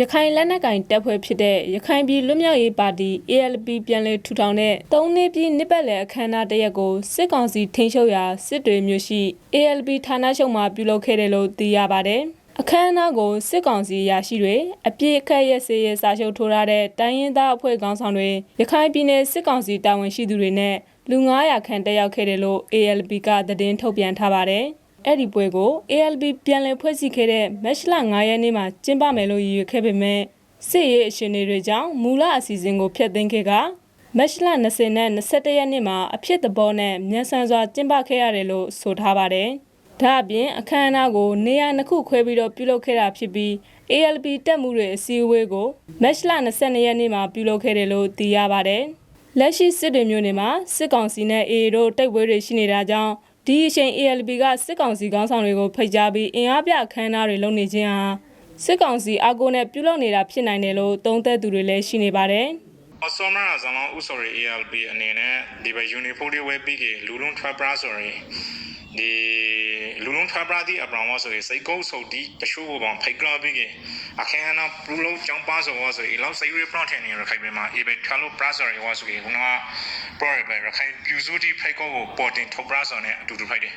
ရခိုင်လက်နက်ကိုင်တပ်ဖွဲ့ဖြစ်တဲ့ရခိုင်ပြည်လွတ်မြောက်ရေးပါတီ ALP ပြန်လည်ထူထောင်တဲ့၃နှစ်ပြည့်နှစ်ပတ်လည်အခမ်းအနားတစ်ရက်ကိုစစ်ကောင်စီထိန်းချုပ်ရာစစ်တွေမြို့ရှိ ALP ဌာနချုပ်မှာပြုလုပ်ခဲ့တယ်လို့သိရပါတယ်။အခမ်းအနားကိုစစ်ကောင်စီရာရှိတွေအပြည့်အခက်ရဲစေးရဲစာချုပ်ထိုးထားတဲ့တိုင်းရင်းသားအဖွဲ့ခေါင်းဆောင်တွေရခိုင်ပြည်နယ်စစ်ကောင်စီတာဝန်ရှိသူတွေနဲ့လူ900ခန့်တက်ရောက်ခဲ့တယ်လို့ ALP ကသတင်းထုတ်ပြန်ထားပါတယ်။ အဲ့ဒီပွဲကို ALB ပြန်လည်ဖွဲ့စည်းခဲ့တဲ့မတ်လ9ရက်နေ့မှာကျင်းပမယ်လို့ရည်ရွယ်ခဲ့ပေမဲ့စစ်ရေးအခြေအနေတွေကြောင့်မူလအစီအစဉ်ကိုဖျက်သိမ်းခဲ့ကမတ်လ20နဲ့21ရက်နေ့မှာအဖြစ်သဘောနဲ့မြန်ဆန်စွာကျင်းပခဲ့ရတယ်လို့ဆိုထားပါတယ်။ဒါအပြင်အခမ်းအနားကိုနေရာနှစ်ခုခွဲပြီးတော့ပြုလုပ်ခဲ့တာဖြစ်ပြီး ALB တက်မှုတွေအစည်းအဝေးကိုမတ်လ22ရက်နေ့မှာပြုလုပ်ခဲ့တယ်လို့သိရပါတယ်။လက်ရှိစစ်တွေမျိုးနေမှာစစ်ကောင်စီနဲ့ AA တို့တိုက်ပွဲတွေရှိနေတာကြောင့် ဒီအချိန် ALB ကစစ်ကောင်စီခေါင်းဆောင်တွေကိုဖိတ်ကြားပြီးအင်အားပြအခမ်းအနားတွေလုပ်နေခြင်းဟာစစ်ကောင်စီအကိုနဲ့ပြုလုပ်နေတာဖြစ်နိုင်တယ်လို့သုံးသပ်သူတွေလည်းရှိနေပါတယ် အစောမရဇလောင်းဥဆိုရီ ALP အနေနဲ့ဒီဘယူနီဖိုဒီဝဲပြီးကလူလုံးထွက်ပရာဆိုရင်ဒီလူလုံးထွက်ပရာဒီအပရောင်ဆိုရင်စိတ်ကောဆိုဒီတချို့ဘောင်ဖိတ်ကလာပြီးကအခင်းအနာပလူလုံးကြောင်းပါဆိုဆိုရင်လောက်စိတ်ရပရထန်နေရခိုင်မှာအေဘက်ထလို့ပရာဆိုရင်ဝါဆိုရင်ကပရောရပဲရခိုင်ပြူစုဒီဖိတ်ကောကိုပေါ်တင်ထုတ်ပရာဆိုနဲ့အတူတူဖိုက်တယ်